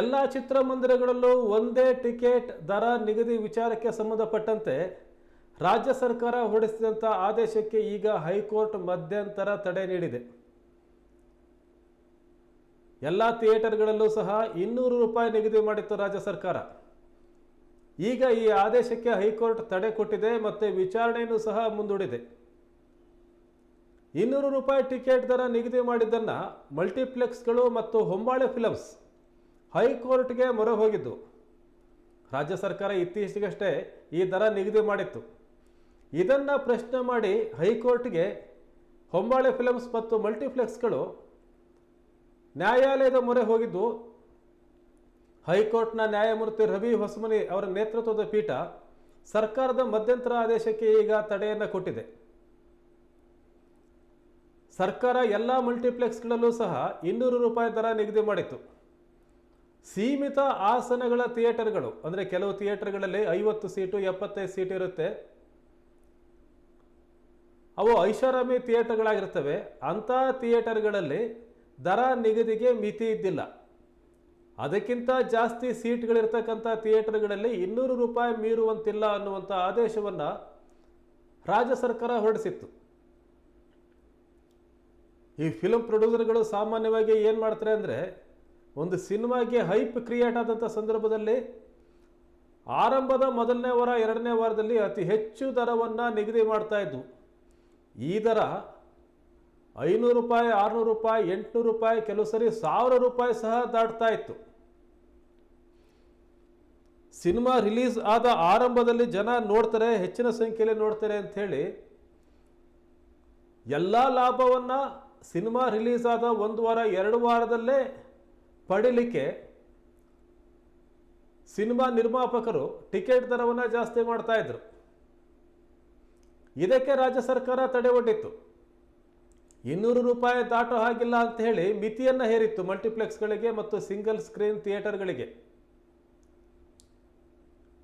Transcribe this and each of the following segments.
ಎಲ್ಲ ಚಿತ್ರಮಂದಿರಗಳಲ್ಲೂ ಒಂದೇ ಟಿಕೆಟ್ ದರ ನಿಗದಿ ವಿಚಾರಕ್ಕೆ ಸಂಬಂಧಪಟ್ಟಂತೆ ರಾಜ್ಯ ಸರ್ಕಾರ ಹೊರಡಿಸಿದಂಥ ಆದೇಶಕ್ಕೆ ಈಗ ಹೈಕೋರ್ಟ್ ಮಧ್ಯಂತರ ತಡೆ ನೀಡಿದೆ. ಎಲ್ಲ ಥಿಯೇಟರ್ಗಳಲ್ಲೂ ಸಹ ಇನ್ನೂರು ರೂಪಾಯಿ ನಿಗದಿ ಮಾಡಿತ್ತು ರಾಜ್ಯ ಸರ್ಕಾರ. ಈಗ ಈ ಆದೇಶಕ್ಕೆ ಹೈಕೋರ್ಟ್ ತಡೆ ಕೊಟ್ಟಿದೆ ಮತ್ತು ವಿಚಾರಣೆಯನ್ನು ಸಹ ಮುಂದೂಡಿದೆ. ಇನ್ನೂರು ರೂಪಾಯಿ ಟಿಕೆಟ್ ದರ ನಿಗದಿ ಮಾಡಿದ್ದನ್ನು ಮಲ್ಟಿಪ್ಲೆಕ್ಸ್ಗಳು ಮತ್ತು ಹೊಂಬಾಳೆ ಫಿಲಮ್ಸ್ ಹೈಕೋರ್ಟ್ಗೆ ಮೊರೆ ಹೋಗಿದ್ದು. ರಾಜ್ಯ ಸರ್ಕಾರ ಇತ್ತೀಚೆಗಷ್ಟೇ ಈ ದರ ನಿಗದಿ ಮಾಡಿತ್ತು. ಇದನ್ನು ಪ್ರಶ್ನೆ ಮಾಡಿ ಹೈಕೋರ್ಟ್ಗೆ ಹೊಂಬಾಳೆ ಫಿಲಮ್ಸ್ ಮತ್ತು ಮಲ್ಟಿಪ್ಲೆಕ್ಸ್ಗಳು ನ್ಯಾಯಾಲಯದ ಮೊರೆ ಹೋಗಿದ್ದು. ಹೈಕೋರ್ಟ್ನ ನ್ಯಾಯಮೂರ್ತಿ ರವಿ ಹೊಸಮನಿ ಅವರ ನೇತೃತ್ವದ ಪೀಠ ಸರ್ಕಾರದ ಮಧ್ಯಂತರ ಆದೇಶಕ್ಕೆ ಈಗ ತಡೆಯನ್ನು ಕೊಟ್ಟಿದೆ. ಸರ್ಕಾರ ಎಲ್ಲ ಮಲ್ಟಿಪ್ಲೆಕ್ಸ್ಗಳಲ್ಲೂ ಸಹ ಇನ್ನೂರು ರೂಪಾಯಿ ದರ ನಿಗದಿ ಮಾಡಿತ್ತು. ಸೀಮಿತ ಆಸನಗಳ ಥಿಯೇಟರ್ಗಳು, ಅಂದರೆ ಕೆಲವು ಥಿಯೇಟರ್ಗಳಲ್ಲಿ ಐವತ್ತು ಸೀಟು, ಎಪ್ಪತ್ತೈದು ಸೀಟ್ ಇರುತ್ತೆ. ಅವು ಐಷಾರಾಮಿ ಥಿಯೇಟರ್ಗಳಾಗಿರ್ತವೆ. ಅಂಥ ಥಿಯೇಟರ್ಗಳಲ್ಲಿ ದರ ನಿಗದಿಗೆ ಮಿತಿ ಇದ್ದಿಲ್ಲ. ಅದಕ್ಕಿಂತ ಜಾಸ್ತಿ ಸೀಟ್ಗಳಿರ್ತಕ್ಕಂಥ ಥಿಯೇಟರ್ಗಳಲ್ಲಿ ಇನ್ನೂರು ರೂಪಾಯಿ ಮೀರುವಂತಿಲ್ಲ ಅನ್ನುವಂಥ ಆದೇಶವನ್ನು ರಾಜ್ಯ ಸರ್ಕಾರ ಹೊರಡಿಸಿತ್ತು. ಈ ಫಿಲ್ಮ್ ಪ್ರೊಡ್ಯೂಸರ್ಗಳು ಸಾಮಾನ್ಯವಾಗಿ ಏನು ಮಾಡ್ತಾರೆ ಅಂದರೆ ಒಂದು ಸಿನಿಮಾಗೆ ಹೈಪ್ ಕ್ರಿಯೇಟ್ ಆದಂಥ ಸಂದರ್ಭದಲ್ಲಿ ಆರಂಭದ ಮೊದಲನೇ ವಾರ, ಎರಡನೇ ವಾರದಲ್ಲಿ ಅತಿ ಹೆಚ್ಚು ದರವನ್ನು ನಿಗದಿ ಮಾಡ್ತಾ ಇದ್ವು. ಈ ದರ ಐನೂರು ರೂಪಾಯಿ, ಆರುನೂರು ರೂಪಾಯಿ, ಎಂಟುನೂರು ರೂಪಾಯಿ, ಕೆಲವು ಸರಿ ಸಾವಿರ ರೂಪಾಯಿ ಸಹ ದಾಟ್ತಾ ಇತ್ತು. ಸಿನಿಮಾ ರಿಲೀಸ್ ಆದ ಆರಂಭದಲ್ಲಿ ಜನ ನೋಡ್ತಾರೆ, ಹೆಚ್ಚಿನ ಸಂಖ್ಯೆಯಲ್ಲಿ ನೋಡ್ತಾರೆ ಅಂಥೇಳಿ ಎಲ್ಲ ಲಾಭವನ್ನು ಸಿನಿಮಾ ರಿಲೀಸ್ ಆದ ಒಂದು ವಾರ, ಎರಡು ವಾರದಲ್ಲೇ ಪಡಿಲಿಕ್ಕೆ ಸಿನಿಮಾ ನಿರ್ಮಾಪಕರು ಟಿಕೆಟ್ ದರವನ್ನು ಜಾಸ್ತಿ ಮಾಡ್ತಾ ಇದ್ರು. ಇದಕ್ಕೆ ರಾಜ್ಯ ಸರ್ಕಾರ ತಡೆ ಒಡ್ಡಿತ್ತು. ಇನ್ನೂರು ರೂಪಾಯಿ ದಾಟೋ ಹಾಗಿಲ್ಲ ಅಂತ ಹೇಳಿ ಮಿತಿಯನ್ನು ಹೇರಿತ್ತು ಮಲ್ಟಿಪ್ಲೆಕ್ಸ್ಗಳಿಗೆ ಮತ್ತು ಸಿಂಗಲ್ ಸ್ಕ್ರೀನ್ ಥಿಯೇಟರ್ಗಳಿಗೆ.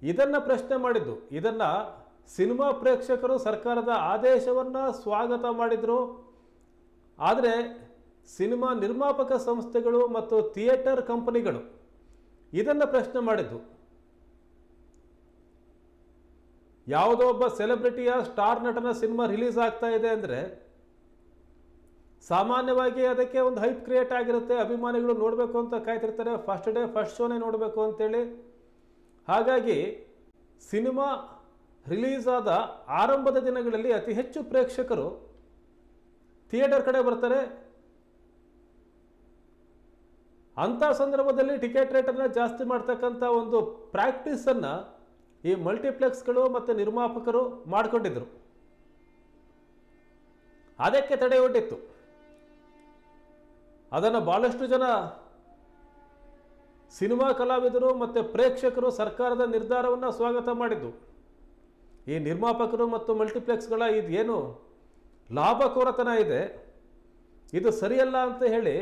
ಇದನ್ನು ಪ್ರಶ್ನೆ ಮಾಡಿದ್ದು, ಇದನ್ನು ಸಿನಿಮಾ ಪ್ರೇಕ್ಷಕರು ಸರ್ಕಾರದ ಆದೇಶವನ್ನು ಸ್ವಾಗತ ಮಾಡಿದರು. ಆದರೆ ಸಿನಿಮಾ ನಿರ್ಮಾಪಕ ಸಂಸ್ಥೆಗಳು ಮತ್ತು ಥಿಯೇಟರ್ ಕಂಪನಿಗಳು ಇದನ್ನು ಪ್ರಶ್ನೆ ಮಾಡಿದ್ದು. ಯಾವುದೋ ಒಬ್ಬ ಸೆಲೆಬ್ರಿಟಿಯ ಸ್ಟಾರ್ ನಟನ ಸಿನಿಮಾ ರಿಲೀಸ್ ಆಗ್ತಾ ಇದೆ ಅಂದರೆ ಸಾಮಾನ್ಯವಾಗಿ ಅದಕ್ಕೆ ಒಂದು ಹೈಪ್ ಕ್ರಿಯೇಟ್ ಆಗಿರುತ್ತೆ, ಅಭಿಮಾನಿಗಳು ನೋಡಬೇಕು ಅಂತ ಕಾಯ್ತಿರ್ತಾರೆ, ಫಸ್ಟ್ ಡೇ, ಫಸ್ಟ್ ಶೋನೇ ನೋಡಬೇಕು ಅಂತೇಳಿ. ಹಾಗಾಗಿ ಸಿನಿಮಾ ರಿಲೀಸ್ ಆದ ಆರಂಭದ ದಿನಗಳಲ್ಲಿ ಅತಿ ಹೆಚ್ಚು ಪ್ರೇಕ್ಷಕರು ಥಿಯೇಟರ್ ಕಡೆ ಬರ್ತಾರೆ ಅಂಥ ಸಂದರ್ಭದಲ್ಲಿ ಟಿಕೆಟ್ ರೇಟನ್ನು ಜಾಸ್ತಿ ಮಾಡ್ತಕ್ಕಂಥ ಒಂದು ಪ್ರಾಕ್ಟೀಸನ್ನು ಈ ಮಲ್ಟಿಪ್ಲೆಕ್ಸ್ಗಳು ಮತ್ತು ನಿರ್ಮಾಪಕರು ಮಾಡಿಕೊಂಡಿದ್ರು. ಅದಕ್ಕೆ ತಡೆ ಒಡ್ಡಿತ್ತು ಅದನ್ನು ಭಾಳಷ್ಟು ಜನ ಸಿನಿಮಾ ಕಲಾವಿದರು ಮತ್ತು ಪ್ರೇಕ್ಷಕರು ಸರ್ಕಾರದ ನಿರ್ಧಾರವನ್ನು ಸ್ವಾಗತ ಮಾಡಿದ್ದು. ಈ ನಿರ್ಮಾಪಕರು ಮತ್ತು ಮಲ್ಟಿಪ್ಲೆಕ್ಸ್ಗಳ ಇದೇನು ಲಾಭಕೋರತನ ಇದೆ. ಇದು ಸರಿಯಲ್ಲ ಅಂತ ಹೇಳಿ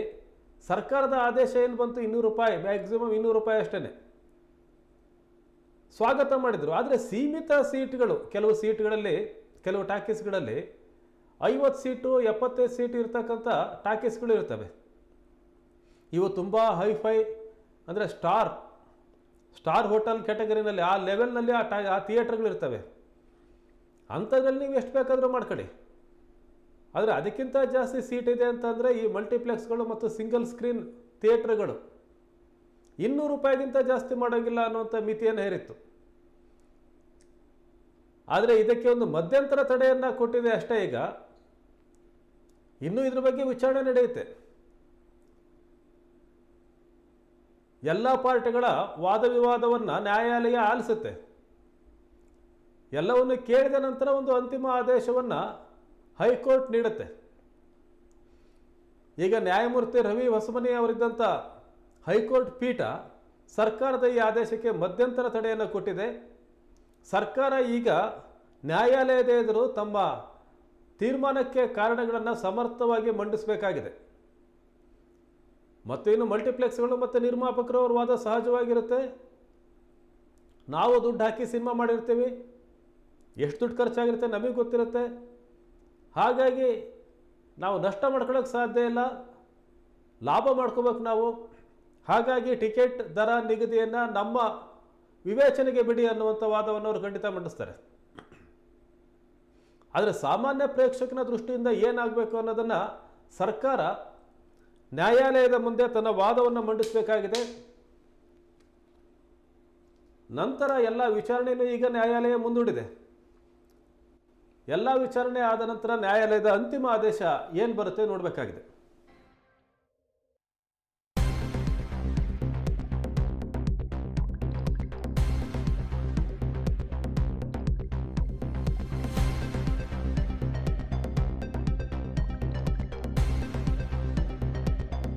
ಸರ್ಕಾರದ ಆದೇಶ ಏನು ಬಂತು? ಇನ್ನೂರು ರೂಪಾಯಿ. ಮ್ಯಾಕ್ಸಿಮಮ್ ಇನ್ನೂರು ರೂಪಾಯಿ ಅಷ್ಟೇ ಸ್ವಾಗತ ಮಾಡಿದರು. ಆದರೆ ಸೀಮಿತ ಸೀಟ್ಗಳು, ಕೆಲವು ಸೀಟ್ಗಳಲ್ಲಿ, ಕೆಲವು ಟಾಕೀಸ್ಗಳಲ್ಲಿ ಐವತ್ತು ಸೀಟು, ಎಪ್ಪತ್ತೈದು ಸೀಟ್ ಇರ್ತಕ್ಕಂಥ ಟಾಕೀಸ್ಗಳು ಇರ್ತವೆ. ಇವು ತುಂಬ ಹೈಫೈ, ಅಂದರೆ ಸ್ಟಾರ್ ಸ್ಟಾರ್ ಹೋಟೆಲ್ ಕ್ಯಾಟಗರಿನಲ್ಲಿ, ಆ ಲೆವೆಲ್ನಲ್ಲಿ ಆ ಟಾ, ಆ ಥಿಯೇಟರ್ಗಳಿರ್ತವೆ ಅಂಥದ್ರಲ್ಲಿ ನೀವು ಎಷ್ಟು ಬೇಕಾದರೂ ಮಾಡ್ಕೊಳ್ಳಿ. ಆದರೆ ಅದಕ್ಕಿಂತ ಜಾಸ್ತಿ ಸೀಟ್ ಇದೆ ಅಂತಂದರೆ ಈ ಮಲ್ಟಿಪ್ಲೆಕ್ಸ್ಗಳು ಮತ್ತು ಸಿಂಗಲ್ ಸ್ಕ್ರೀನ್ ಥಿಯೇಟ್ರ್ಗಳು ಇನ್ನೂರು ರೂಪಾಯಿಗಿಂತ ಜಾಸ್ತಿ ಮಾಡೋಂಗಿಲ್ಲ ಅನ್ನುವಂಥ ಮಿತಿಯನ್ನು ಹೇರಿತ್ತು. ಆದರೆ ಇದಕ್ಕೆ ಒಂದು ಮಧ್ಯಂತರ ತಡೆಯನ್ನು ಕೊಟ್ಟಿದೆ ಅಷ್ಟೇ ಈಗ. ಇನ್ನೂ ಇದ್ರ ಬಗ್ಗೆ ವಿಚಾರಣೆ ನಡೆಯುತ್ತೆ. ಎಲ್ಲ ಪಾರ್ಟಿಗಳ ವಾದ ವಿವಾದವನ್ನು ನ್ಯಾಯಾಲಯ ಆಲಿಸುತ್ತೆ. ಎಲ್ಲವನ್ನು ಕೇಳಿದ ನಂತರ ಒಂದು ಅಂತಿಮ ಆದೇಶವನ್ನು ಹೈಕೋರ್ಟ್ ನೀಡುತ್ತೆ. ಈಗ ನ್ಯಾಯಮೂರ್ತಿ ರವಿ ಹೊಸಮನಿ ಅವರಿದ್ದಂಥ ಹೈಕೋರ್ಟ್ ಪೀಠ ಸರ್ಕಾರದ ಈ ಆದೇಶಕ್ಕೆ ಮಧ್ಯಂತರ ತಡೆಯನ್ನು ಕೊಟ್ಟಿದೆ. ಸರ್ಕಾರ ಈಗ ನ್ಯಾಯಾಲಯದ ಎದುರು ತಮ್ಮ ತೀರ್ಮಾನಕ್ಕೆ ಕಾರಣಗಳನ್ನು ಸಮರ್ಥವಾಗಿ ಮಂಡಿಸಬೇಕಾಗಿದೆ. ಮತ್ತು ಇನ್ನು ಮಲ್ಟಿಪ್ಲೆಕ್ಸ್ಗಳು ಮತ್ತು ನಿರ್ಮಾಪಕರು ಅವ್ರ ವಾದ ಸಹಜವಾಗಿರುತ್ತೆ. ನಾವು ದುಡ್ಡು ಹಾಕಿ ಸಿನಿಮಾ ಮಾಡಿರ್ತೀವಿ. ಎಷ್ಟು ದುಡ್ಡು ಖರ್ಚಾಗಿರುತ್ತೆ ನಮಗೆ ಗೊತ್ತಿರುತ್ತೆ. ಹಾಗಾಗಿ ನಾವು ನಷ್ಟ ಮಾಡ್ಕೊಳ್ಳೋಕ್ಕೆ ಸಾಧ್ಯ ಇಲ್ಲ, ಲಾಭ ಮಾಡ್ಕೋಬೇಕು ನಾವು. ಹಾಗಾಗಿ ಟಿಕೆಟ್ ದರ ನಿಗದಿಯನ್ನು ನಮ್ಮ ವಿವೇಚನೆಗೆ ಬಿಡಿ ಅನ್ನುವಂಥ ವಾದವನ್ನು ಅವರು ಖಂಡಿತ ಮಂಡಿಸ್ತಾರೆ. ಆದರೆ ಸಾಮಾನ್ಯ ಪ್ರೇಕ್ಷಕನ ದೃಷ್ಟಿಯಿಂದ ಏನಾಗಬೇಕು ಅನ್ನೋದನ್ನು ಸರ್ಕಾರ ನ್ಯಾಯಾಲಯದ ಮುಂದೆ ತನ್ನ ವಾದವನ್ನು ಮಂಡಿಸಬೇಕಾಗಿದೆ. ನಂತರ ಎಲ್ಲ ವಿಚಾರಣೆಯನ್ನು ಈಗ ನ್ಯಾಯಾಲಯ ಮುಂದೂಡಿದೆ. ಎಲ್ಲ ವಿಚಾರಣೆ ಆದ ನಂತರ ನ್ಯಾಯಾಲಯದ ಅಂತಿಮ ಆದೇಶ ಏನು ಬರುತ್ತೆ ನೋಡಬೇಕಾಗಿದೆ.